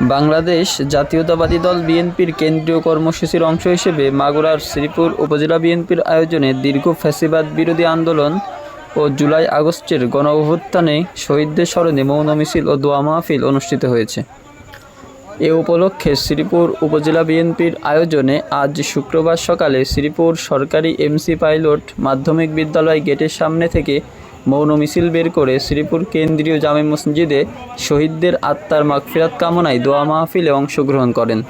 বাংলাদেশ জাতীয়তাবাদী দল বিএনপির কেন্দ্রীয় কর্মসূচির অংশ হিসেবে মাগুরার শ্রীপুর উপজেলা বিএনপির আয়োজনে দীর্ঘ ফ্যাসিবাদ বিরোধী আন্দোলন ও জুলাই আগস্টের গণ অভ্যুত্থানে শহীদদের স্মরণে মৌন মিছিল ও দোয়া মাহফিল অনুষ্ঠিত হয়েছে। এ উপলক্ষে শ্রীপুর উপজেলা বিএনপির আয়োজনে আজ শুক্রবার সকালে শ্রীপুর সরকারি এমসি পাইলট মাধ্যমিক বিদ্যালয় গেটের সামনে থেকে মৌন মিছিল বের করে শ্রীপুর কেন্দ্রীয় জামে মসজিদে শহীদদের আত্মার মাগফিরাত কামনায় দোয়া মাহফিলে অংশগ্রহণ করেন।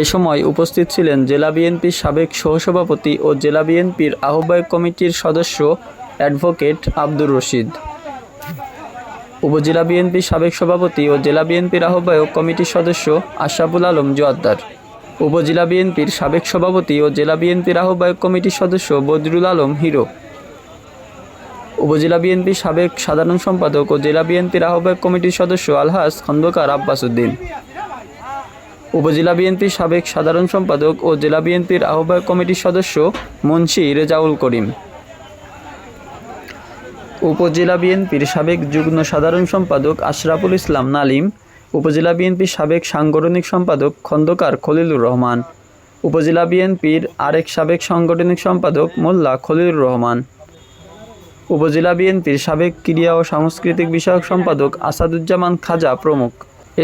এ সময় উপস্থিত ছিলেন জেলা বিএনপির সাবেক সহসভাপতি ও জেলা বিএনপির আহ্বায়ক কমিটির সদস্য অ্যাডভোকেট আব্দুর রশিদ। উপজেলা বিএনপির সাবেক সভাপতি ও জেলা বিএনপির আহ্বায়ক কমিটির সদস্য আশরাফুল আলম জোয়াদ্দার। উপজেলা বিএনপির সাবেক সভাপতি ও জেলা বিএনপির আহ্বায়ক কমিটির সদস্য বদরুল আলম হিরো। উপজেলা বিএনপির সাবেক সাধারণ সম্পাদক ও জেলা বিএনপির আহ্বায়ক কমিটির সদস্য আলহাস খন্দকার আব্বাস উদ্দিন উপজেলা বিএনপির সাবেক সাধারণ সম্পাদক ও জেলা বিএনপির আহ্বায়ক কমিটির সদস্য মুন্সি রেজাউল করিম। উপজেলা বিএনপির সাবেক যুগ্ম সাধারণ সম্পাদক আশরাফুল ইসলাম নালিম, উপজেলা বিএনপির সাবেক সাংগঠনিক সম্পাদক খন্দকার খলিলুর রহমান, উপজেলা বিএনপির আরেক সাবেক সাংগঠনিক সম্পাদক মোল্লা খলিলুর রহমান। উপজেলা বিএনপির সাবেক ক্রীড়া ও সাংস্কৃতিক বিষয়ক সম্পাদক আসাদুজ্জামান খাজা প্রমুখ।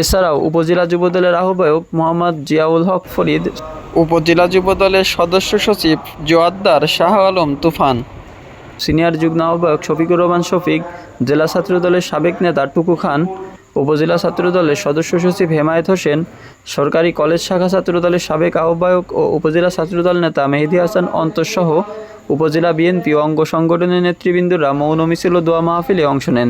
এছাড়াও উপজেলা যুবদলের আহ্বায়ক মোহাম্মদ জিয়াউল হক ফরিদ, উপজেলা যুবদলের সদস্য সচিব জোয়াদ্দার শাহ আলম তুফান, সিনিয়র যুগ্ম আহ্বায়ক শফিকুর রহমান শফিক, জেলা ছাত্রদলের সাবেক নেতা টুকু খান, উপজেলা ছাত্রদলের সদস্য সচিব হেমায়েত হোসেন, সরকারি কলেজ শাখা ছাত্রদলের সাবেক আহ্বায়ক ও উপজেলা ছাত্রদল নেতা মেহেদি হাসান অন্তঃসহ উপজেলা বিএনপি অঙ্গ সংগঠনের নেতৃবৃন্দরা মৌন মিছিল ও দোয়া মাহফিলে অংশ নেন।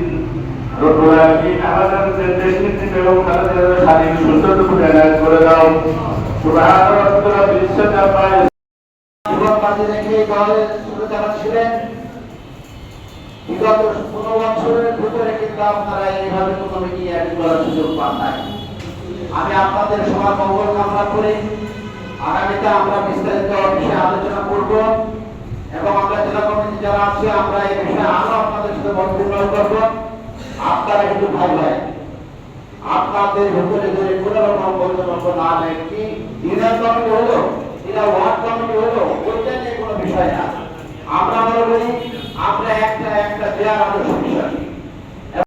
আমি আপনাদের সবার মঙ্গল কামনা করি। আগামীতে আমরা বিস্তারিত বিষয়ে আলোচনা করব এবং আমরা জেলা কমিটি যারা আছে, আমরা এই বিষয়ে আরও আপনাদের সাথে বিনিময় করব। আপনারা কিন্তু ভাই ভাই আপনাদের ভেতরে যদি কোন রকম বক্তব্য না নেয় কি কমিটি হলো? এটা ওয়ার্ড কমিটি হলো? ওইটা নিয়ে কোনো বিষয় না। আমরা করি, আমরা একটা একটা দেয়ার আদর্শ